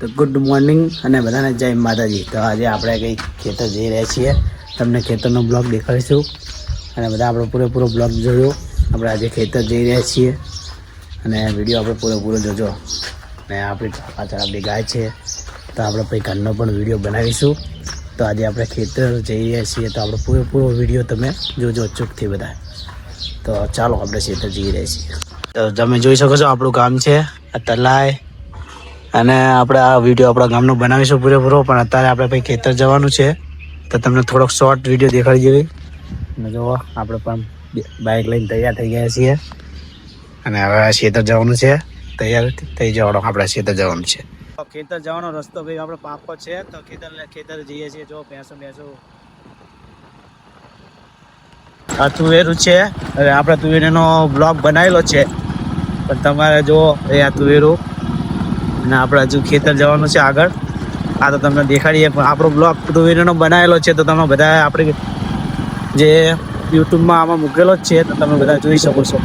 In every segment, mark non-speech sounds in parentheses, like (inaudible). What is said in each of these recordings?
તો good morning અને બધાને જય માતાજી. તો આજે આપણે કંઈક ખેતર જઈ રહ્યા છીએ. તમને ખેતરનો બ્લોગ દેખાડીશું અને બધા આપણો પૂરેપૂરો બ્લોગ જોયો આપણે આજે ખેતર જઈ રહ્યા છીએ અને વીડિયો આપણે પૂરેપૂરો જોજો. અને આપણી પાછળ આપણી ગાય છે. તો આપણે પછી ઘરનો પણ વીડિયો બનાવીશું. તો આજે આપણે ખેતર જઈ રહ્યા છીએ. તો આપણો પૂરેપૂરો વીડિયો તમે જોજો ચૂકથી બધા. તો ચાલો આપણે ખેતર જઈ રહ્યા છીએ. તો તમે જોઈ શકો છો આપણું ગામ છે. આ તલાય અને આપણે આ વીડિયો આપણા ગામનો બનાવીશું પૂરેપૂરો, પણ અત્યારે આપણે ભાઈ ખેતર જવાનું છે. તો તમને થોડોક શોર્ટ વીડિયો દેખાડી અને જુઓ, આપણે પણ બાઇક લઈને તૈયાર થઈ ગયા છીએ. અને હવે ખેતર જવાનું છે. તૈયાર થઈ જવાનું આપણે ખેતર જવાનું છે. ખેતર જવાનો રસ્તો ભાઈ આપણે પાકો છે. તો ખેતર ખેતર જઈએ છીએ. જો ભેંસો ભેંસો આ તુવેરું છે. હવે આપણે તુવેરનો બ્લોગ બનાવેલો છે. પણ તમારે જો એ આ તુવેરું. અને આપણે હજુ ખેતર જવાનું છે આગળ. આ તો તમને દેખાડીએ, પણ આપણો બ્લોગ વ્હીલરનો બનાવેલો છે, તો તમે બધા આપણે જે યુટ્યુબમાં આમાં મૂકેલો જ છે, તો તમે બધા જોઈ શકો છો.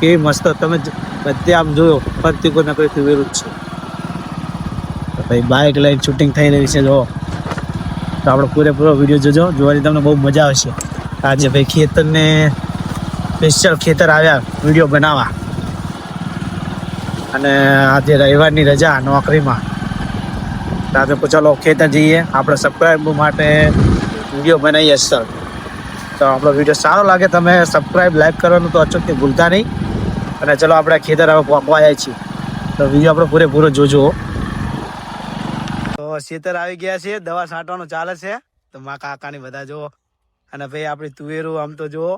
કેવી મસ્ત, તમે બધે આમ જોયો, ફરતી કોઈ કોઈ તુવેરું જ છે ભાઈ બાઇક લઈને શૂટિંગ થઈ રહી છે, જો. તો આપણો પૂરેપૂરો વીડિયો જોજો, જોવાની તમને બહુ મજા આવશે. આજે ભાઈ ખેતરને સ્પેશિયલ ખેતર આવ્યા, વીડિયો બનાવવા. અને આજે રવિવારની રજા નોકરીમાં. તો ચાલો ખેતર જઈએ. આપણે સબસ્ક્રાઈબ માટે વીડિયો બનાવીએ સર તો આપણો વીડિયો સારો લાગે તમે સબસ્ક્રાઈબ લાઈક કરવાનું તો અચૂકથી ભૂલતા નહીં. અને ચલો આપણે ખેતર હવે પહોંચવા આવ્યા છીએ. તો વીડિયો આપણે પૂરેપૂરો જોજો તો ખેતર આવી ગયા છે. દવા છાંટવાનું ચાલે છે. તો મા કાકાની બધા જુઓ. અને ભાઈ આપણી તુવેરું આમ તો જુઓ.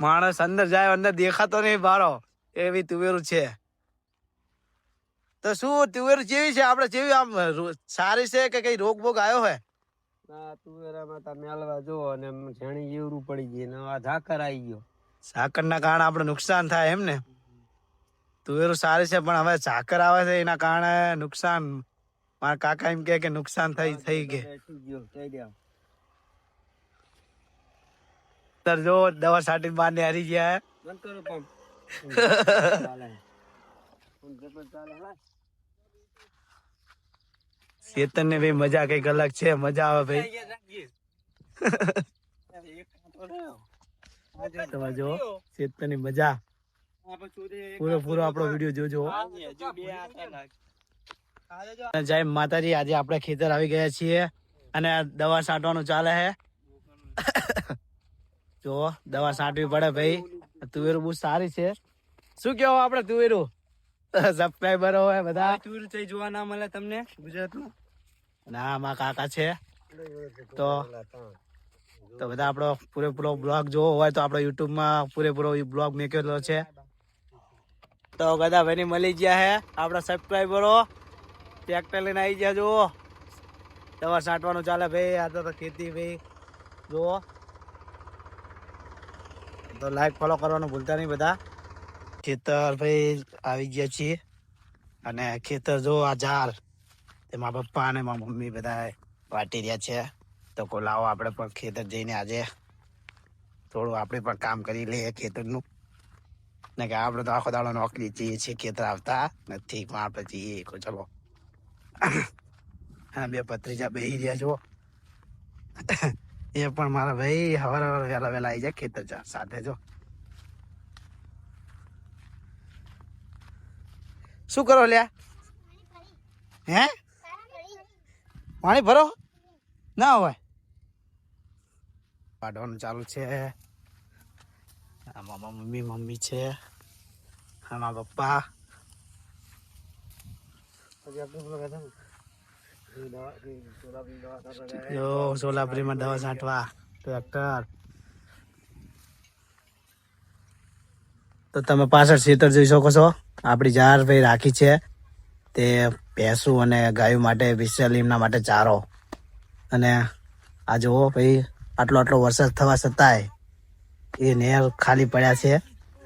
માણસ અંદર જાય, અંદર દેખાતો નહીં બારો. એવી તુવેરું છે. તો શું તુવેર જેવી છે? આપણે જેવી આમ સારી છે કે કઈ રોગ બોગ આવ્યો હે ના તુવેરામાં તા મેલવા જો અને ઝાણી જેવરું પડી ગઈ ને આ ઝાકર આવી ગયો. ઝાકરના કારણે આપણે નુકસાન થાય એમ ને? તુવેરો સારી છે પણ હવે ઝાકર આવે છે એના કારણે નુકસાન. મારા કાકા એમ કે કે નુકસાન થઈ થઈ ગયે સર જો દવા છાંટી બહાર ને હારી ગયા બંધ કરો પંપ (laughs) ચાલે પંપ જબર ચાલે હા ચેતન ને ભાઈ મજા કંઈક અલગ છે, મજા આવે ભાઈ. જો ચેતનની મજા. પૂરો પૂરો આપણો વીડિયો જોજો. જય માતાજી, આજે આપણે ખેતર આવી ગયા છીએ અને દવા છાંટવાનું ચાલે છે જો દવા છાંટવી પડે ભાઈ. તુવેરું બહુ સારી છે. શું કેવો આપણે તુવેરું? (laughs) સબસ્ક્રાઈબરો હોય બધા. ટૂર થઈ જોવા ના મળે તમને ગુજરાતમાં. ના માં કાકા છે. તો તો બધા આપણો પૂરેપૂરો બ્લોગ જોવો હોય તો આપણો યુટ્યુબમાં પૂરેપૂરો બ્લોગ મેકેલો છે. તો બધા ભાઈ મળી ગયા હે આપણા સબસ્ક્રાઈબરો ટ્રેક્ટર લઈને આવી ગયા જુઓ. દવા છાંટવાનું ચાલે ભાઈ આ તો તો ખેતી ભાઈ. જુઓ. તો લાઈક ફોલો કરવાનું ભૂલતા નહીં બધા. ખેતર ભાઈ આવી ગયા છીએ. અને ખેતર જો આ ઝાર તે મારા પપ્પા અને મારા મમ્મી બધા વાટી રહ્યા છે. તો કો લાવો આપણે પણ ખેતર જઈને આજે થોડું આપણે પણ કામ કરી લઈએ ખેતરનું. ને કે આપણે તો આખો દાડો નોકરી જઈએ છીએ, ખેતર આવતા નથી. પણ આપણે જઈએ કો ચલો. હા, બે પત્રીજા બેહી રહ્યા છો એ પણ મારા ભાઈ હવાર હવાર વહેલા વહેલા આવી જાય ખેતર જા સાથે, જો. શું કરો લ્યા? હે? પાણી ભરો? ના હોય. પાડવાનું ચાલુ છે. આમાં મામા મમ્મી મમ્મી છે. આમાં પપ્પા. સોલાપુરીમાં દવા છાંટવા. ટ્રેક્ટર. તો તમે પાછળ ખેતર જોઈ શકો છો. આપણી જાર ભાઈ રાખી છે. તે ભેંસું અને ગાયો માટે વિશાલ એમના માટે ચારો. અને આ જુઓ ભાઈ આટલો આટલો વરસાદ થવા છતાંય એ નહેર ખાલી પડ્યા છે.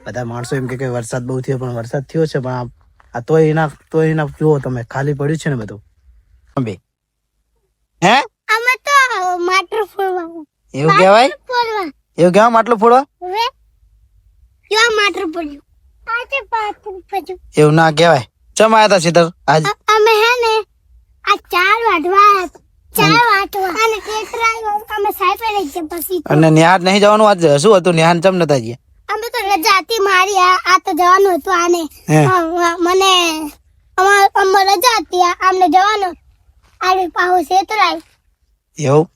બધા માણસો એમ કે વરસાદ બહુ થયો પણ વરસાદ થયો છે પણ આ- તો તોય એના તોય એના જુઓ તમે ખાલી પડ્યું છે ને બધું. બે હે? અમે તો માટલું ફોડવા. એવું કહેવાય? એવું કેવા માટલું ફોડવા? માટલું પડ્યું એવું ના કહેવાય. ચમ આયા તા સીધર આજ અમે હે ને આ ચાર વાટવા રજા હતી મારી. જવાનું હતું આને. મને એવું?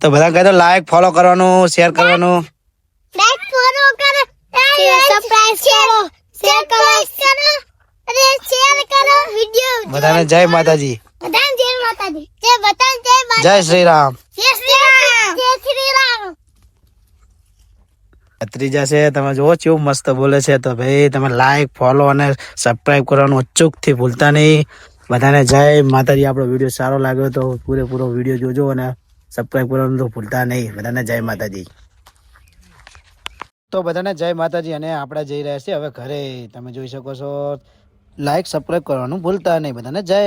તો બધા કહે તો લાઈક ફોલો કરવાનું શેર કરવાનું. લાઈક ફોલો કરે. સબસ્ક્રાઇબ બધાને જય માતાજી. બધાને જય માતાજી. જય બધાને જય માતા જય શ્રી રામ. જય શ્રી રામ. જય શ્રી રામ. ત્રીજા છે તમે જુઓ કેવું મસ્ત બોલે છે. તો ભાઈ તમે લાઈક ફોલો અને સબસ્ક્રાઈબ કરવાનું અચૂકથી ભૂલતા નહીં. બધાને જય માતાજી. આપણો વીડિયો સારો લાગ્યો તો પૂરેપૂરો વીડિયો જોજો અને સબસ્ક્રાઈબ કરવાનું તો ભૂલતા નહીં. બધાને જય માતાજી. તો બધાને જય માતાજી અને આપણે જઈ રહ્યા છીએ. હવે ઘરે તમે જોઈ શકો છો. લાઈક સબસ્ક્રાઈબ કરવાનું ભૂલતા નહીં. બધાને જય